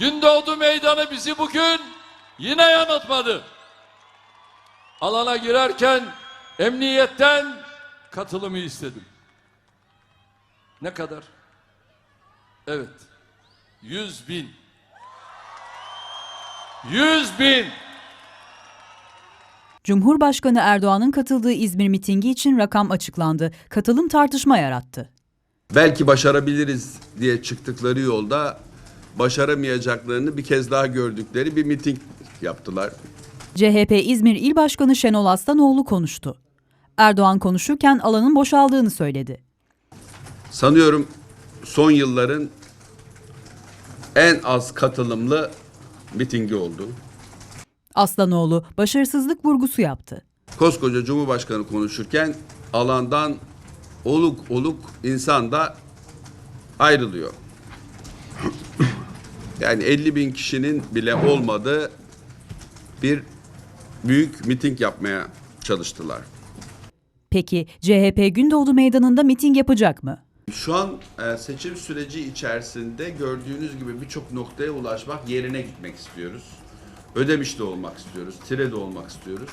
Gündoğdu Meydanı bizi bugün yine yanıltmadı. Alana girerken emniyetten katılımı istedim. Ne kadar? Evet. Yüz bin. Yüz bin. Cumhurbaşkanı Erdoğan'ın katıldığı İzmir mitingi için rakam açıklandı. Katılım tartışma yarattı. belki başarabiliriz diye çıktıkları yolda başaramayacaklarını bir kez daha gördükleri bir miting yaptılar. CHP İzmir İl Başkanı Şenol Aslanoğlu konuştu. Erdoğan konuşurken alanın boşaldığını söyledi. Sanıyorum son yılların en az katılımlı mitingi oldu. Aslanoğlu başarısızlık vurgusu yaptı. Koskoca Cumhurbaşkanı konuşurken alandan oluk oluk insan da ayrılıyor. Yani 50 bin kişinin bile olmadığı bir büyük miting yapmaya çalıştılar. Peki CHP Gündoğdu Meydanı'nda miting yapacak mı? Şu an e, seçim süreci içerisinde gördüğünüz gibi birçok noktaya ulaşmak, yerine gitmek istiyoruz. Ödemiş'te olmak istiyoruz, Tire'de olmak istiyoruz.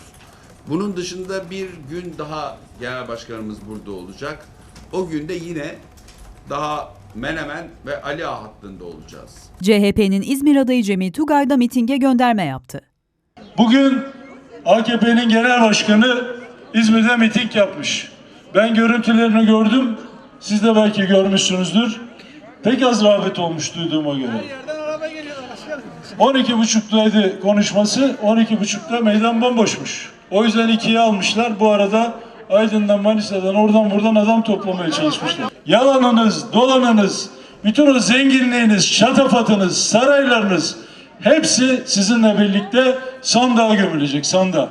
Bunun dışında bir gün daha genel başkanımız burada olacak. O günde yine daha Menemen ve Ali Ağa hattında olacağız. CHP'nin İzmir adayı Cemil Tugay da mitinge gönderme yaptı. Bugün AKP'nin genel başkanı İzmir'de miting yapmış. Ben görüntülerini gördüm. Siz de belki görmüşsünüzdür. Pek az rağbet olmuş duyduğuma göre. 12.30'daydı konuşması. 12.30'da meydan bomboşmuş. O yüzden ikiye almışlar. Bu arada Aydın'dan, Manisa'dan, oradan buradan adam toplamaya çalışmışlar. Yalanınız, dolanınız, bütün o zenginliğiniz, şatafatınız, saraylarınız hepsi sizinle birlikte sandığa gömülecek, sandığa.